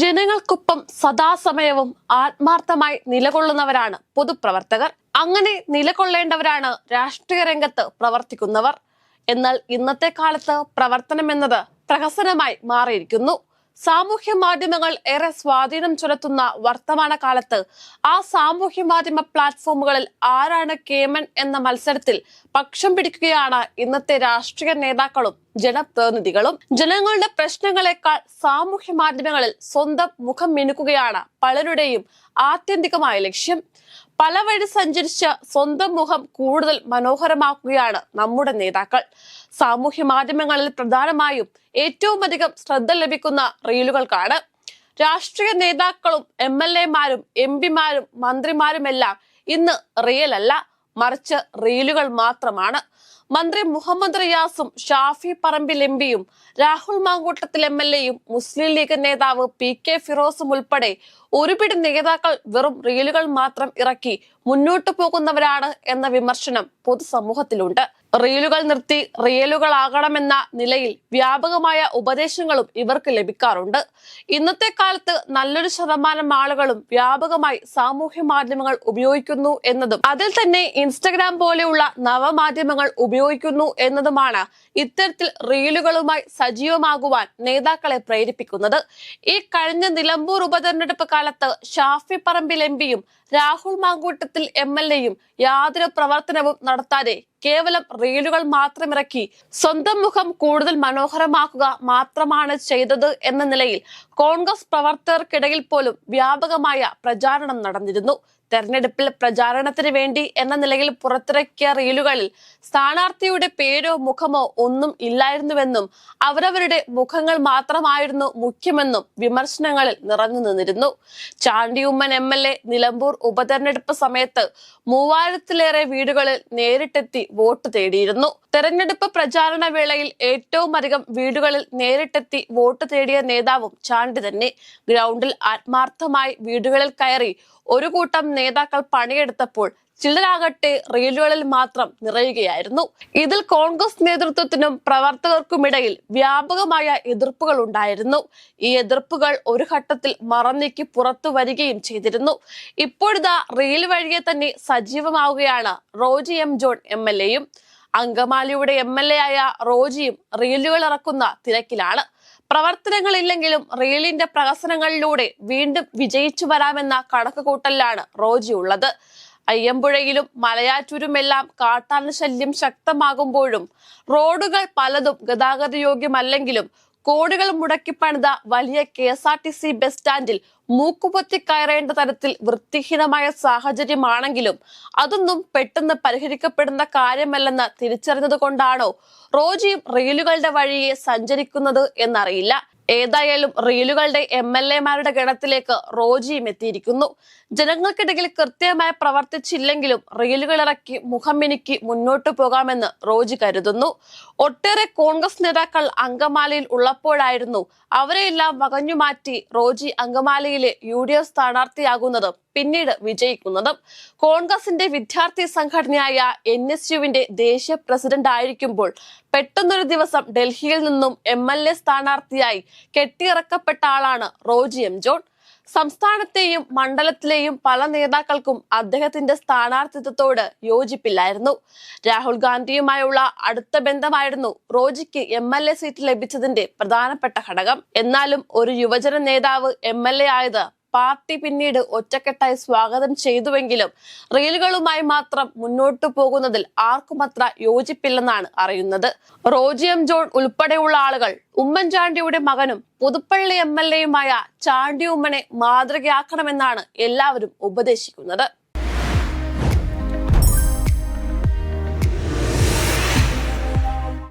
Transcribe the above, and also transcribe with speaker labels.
Speaker 1: ജനങ്ങൾക്കൊപ്പം സദാസമയവും ആത്മാർത്ഥമായി നിലകൊള്ളുന്നവരാണ് പൊതുപ്രവർത്തകർ. അങ്ങനെ നിലകൊള്ളേണ്ടവരാണ് രാഷ്ട്രീയ രംഗത്ത് പ്രവർത്തിക്കുന്നവർ. എന്നാൽ ഇന്നത്തെ കാലത്ത് പ്രവർത്തനം എന്നത് പ്രഹസനമായി മാറിയിരിക്കുന്നു. സാമൂഹ്യ മാധ്യമങ്ങൾ ഏറെ സ്വാധീനം ചെലുത്തുന്ന വർത്തമാന കാലത്ത് ആ സാമൂഹ്യ മാധ്യമ പ്ലാറ്റ്ഫോമുകളിൽ ആരാണ് കേമൻ എന്ന മത്സരത്തിൽ പക്ഷം പിടിക്കുകയാണ് ഇന്നത്തെ രാഷ്ട്രീയ നേതാക്കളും ജനപ്രതിനിധികളും ജനങ്ങളുടെ പ്രശ്നങ്ങളെക്കാൾ സാമൂഹ്യ മാധ്യമങ്ങളിൽ സ്വന്തം മുഖം മിനുക്കുകയാണ് പലരുടെയും ആത്യന്തികമായ ലക്ഷ്യം. പല വഴി സഞ്ചരിച്ച് സ്വന്തം മുഖം കൂടുതൽ മനോഹരമാക്കുകയാണ് നമ്മുടെ നേതാക്കൾ. സാമൂഹ്യ മാധ്യമങ്ങളിൽ പ്രധാനമായും ഏറ്റവും അധികം ശ്രദ്ധ ലഭിക്കുന്ന റീലുകൾക്കാണ്. രാഷ്ട്രീയ നേതാക്കളും എം എൽ എമാരും എം പിമാരും മന്ത്രിമാരുമെല്ലാം ഇന്ന് റിയൽ അല്ല മറിച്ച് റീലുകൾ മാത്രമാണ്. മന്ത്രി മുഹമ്മദ് റിയാസും ഷാഫി പറമ്പിൽ എം പിയും രാഹുൽ മാങ്കൂട്ടത്തിൽ എം എൽ എയും മുസ്ലിം ലീഗ് നേതാവ് പി കെ ഫിറോസും ഉൾപ്പെടെ ഒരുപിടി നേതാക്കൾ വെറും റീലുകൾ മാത്രം ഇറക്കി മുന്നോട്ടു പോകുന്നവരാണ് എന്ന വിമർശനം പൊതുസമൂഹത്തിലുണ്ട്. റീലുകൾ നിർത്തി റിയലുകളാകണമെന്ന നിലയിൽ വ്യാപകമായ ഉപദേശങ്ങളും ഇവർക്ക് ലഭിക്കാറുണ്ട്. ഇന്നത്തെ കാലത്ത് നല്ലൊരു ശതമാനം ആളുകളും വ്യാപകമായി സാമൂഹ്യ മാധ്യമങ്ങൾ ഉപയോഗിക്കുന്നു എന്നതും അതിൽ തന്നെ ഇൻസ്റ്റഗ്രാം പോലെയുള്ള നവമാധ്യമങ്ങൾ ഉപയോഗിക്കുന്നു എന്നതുമാണ് ഇത്തരത്തിൽ റീലുകളുമായി സജീവമാകുവാൻ നേതാക്കളെ പ്രേരിപ്പിക്കുന്നത്. ഈ കഴിഞ്ഞ നിലമ്പൂർ ഉപതെരഞ്ഞെടുപ്പ് കാലത്ത് ഷാഫി പറമ്പിൽ എം പിയും രാഹുൽ മാങ്കൂട്ടത്തിൽ എം എൽ എയും യാതൊരു പ്രവർത്തനവും നടത്താതെ കേവലം റീലുകൾ മാത്രം ഇറക്കി സ്വന്തം മുഖം കൂടുതൽ മനോഹരമാക്കുക മാത്രമാണ് ചെയ്തത് എന്ന നിലയിൽ കോൺഗ്രസ് പ്രവർത്തകർക്കിടയിൽ പോലും വ്യാപകമായ പ്രചാരണം നടന്നിരുന്നു. തെരഞ്ഞെടുപ്പിൽ പ്രചാരണത്തിന് വേണ്ടി എന്ന നിലയിൽ പുറത്തിറക്കിയ റീലുകളിൽ സ്ഥാനാർത്ഥിയുടെ പേരോ മുഖമോ ഒന്നും ഇല്ലായിരുന്നുവെന്നും അവരവരുടെ മുഖങ്ങൾ മാത്രമായിരുന്നു മുഖ്യമെന്നും വിമർശനങ്ങളിൽ നിറഞ്ഞു നിന്നിരുന്നു. Chandy Oommen M L A Nilambur ഉപതെരഞ്ഞെടുപ്പ് സമയത്ത് മൂവായിരത്തിലേറെ വീടുകളിൽ നേരിട്ടെത്തി വോട്ട് തേടിയിരുന്നു. തെരഞ്ഞെടുപ്പ് പ്രചാരണ വേളയിൽ ഏറ്റവും അധികം വീടുകളിൽ നേരിട്ടെത്തി വോട്ട് തേടിയ നേതാവും ചാണ്ടി തന്നെ ഗ്രൗണ്ടിൽ ആത്മാർത്ഥമായി വീടുകളിൽ കയറി ഒരു കൂട്ടം നേതാക്കൾ പണിയെടുത്തപ്പോൾ ചിലരാകട്ടെ റെയിലുകളിൽ മാത്രം നിറയുകയായിരുന്നു. ഇതിൽ കോൺഗ്രസ് നേതൃത്വത്തിനും പ്രവർത്തകർക്കുമിടയിൽ വ്യാപകമായ എതിർപ്പുകൾ ഉണ്ടായിരുന്നു. ഈ എതിർപ്പുകൾ ഒരു ഘട്ടത്തിൽ മറന്നേക്ക് പുറത്തു വരികയും ചെയ്തിരുന്നു. ഇപ്പോഴിതാ റെയിൽ വഴിയെ തന്നെ സജീവമാവുകയാണ് Roji M John M L എയും. അങ്കമാലിയുടെ എം എൽ എ ആയ റോജിയും റീലുകൾ ഇറക്കുന്ന തിരക്കിലാണ്. പ്രവർത്തനങ്ങളില്ലെങ്കിലും റീലിന്റെ പ്രഹസനങ്ങളിലൂടെ വീണ്ടും വിജയിച്ചു വരാമെന്ന കണക്കുകൂട്ടലിലാണ് റോജി ഉള്ളത്. അയ്യമ്പുഴയിലും മലയാറ്റൂരുമെല്ലാം കാട്ടാന ശല്യം ശക്തമാകുമ്പോഴും റോഡുകൾ പലതും ഗതാഗത യോഗ്യമല്ലെങ്കിലും കോടികൾ മുടക്കി പണിത വലിയ K S R T C bus സ്റ്റാൻഡിൽ മൂക്കുപൊത്തി കയറേണ്ട തരത്തിൽ വൃത്തിഹീനമായ സാഹചര്യമാണെങ്കിലും അതൊന്നും പെട്ടെന്ന് പരിഹരിക്കപ്പെടുന്ന കാര്യമല്ലെന്ന് തിരിച്ചറിഞ്ഞത് കൊണ്ടാണോ റോജിയും റെയിലുകളുടെ വഴിയെ സഞ്ചരിക്കുന്നത് എന്നറിയില്ല. ഏതായാലും റീലുകളുടെ എം എൽ എമാരുടെ ഗണത്തിലേക്ക് റോജിയും എത്തിയിരിക്കുന്നു. ജനങ്ങൾക്കിടയിൽ കൃത്യമായി പ്രവർത്തിച്ചില്ലെങ്കിലും റീലുകൾ ഇറക്കി മുഖമിനുക്കി മുന്നോട്ട് പോകാമെന്ന് റോജി കരുതുന്നു. ഒട്ടേറെ കോൺഗ്രസ് നേതാക്കൾ അങ്കമാലിയിൽ ഉള്ളപ്പോഴായിരുന്നു അവരെയെല്ലാം വകഞ്ഞുമാറ്റി റോജി അങ്കമാലിയിലെ യു ഡി എഫ് സ്ഥാനാർത്ഥിയാകുന്നതും പിന്നീട് വിജയിക്കുന്നതും കോൺഗ്രസിന്റെ വിദ്യാർത്ഥി സംഘടനയായ എൻ എസ് യുവിന്റെ ദേശീയ പ്രസിഡന്റ് ആയിരിക്കുമ്പോൾ പെട്ടെന്നൊരു ദിവസം ഡൽഹിയിൽ നിന്നും എം എൽ എ സ്ഥാനാർത്ഥിയായി കെട്ടിയിറക്കപ്പെട്ട ആളാണ് റോജി എം ജോൺ. സംസ്ഥാനത്തെയും മണ്ഡലത്തിലെയും പല നേതാക്കൾക്കും അദ്ദേഹത്തിന്റെ സ്ഥാനാർത്ഥിത്വത്തോട് യോജിപ്പില്ലായിരുന്നു. രാഹുൽ ഗാന്ധിയുമായുള്ള അടുത്ത ബന്ധമായിരുന്നു റോജിക്ക് എം എൽ എ സീറ്റ് ലഭിച്ചതിന്റെ പ്രധാനപ്പെട്ട ഘടകം. എന്നാലും ഒരു യുവജന നേതാവ് എം എൽ എ ആയത് പാർട്ടി പിന്നീട് ഒറ്റക്കെട്ടായി സ്വാഗതം ചെയ്തുവെങ്കിലും റീലുകളുമായി മാത്രം മുന്നോട്ടു പോകുന്നതിൽ ആർക്കും അത്ര യോജിപ്പില്ലെന്നാണ് അറിയുന്നത്. റോജിയം ജോൺ ഉൾപ്പെടെയുള്ള ആളുകൾ ഉമ്മൻചാണ്ടിയുടെ മകനും പുതുപ്പള്ളി എം എൽ എയുമായ ചാണ്ടി ഉമ്മനെ മാതൃകയാക്കണമെന്നാണ് എല്ലാവരും ഉപദേശിക്കുന്നത്.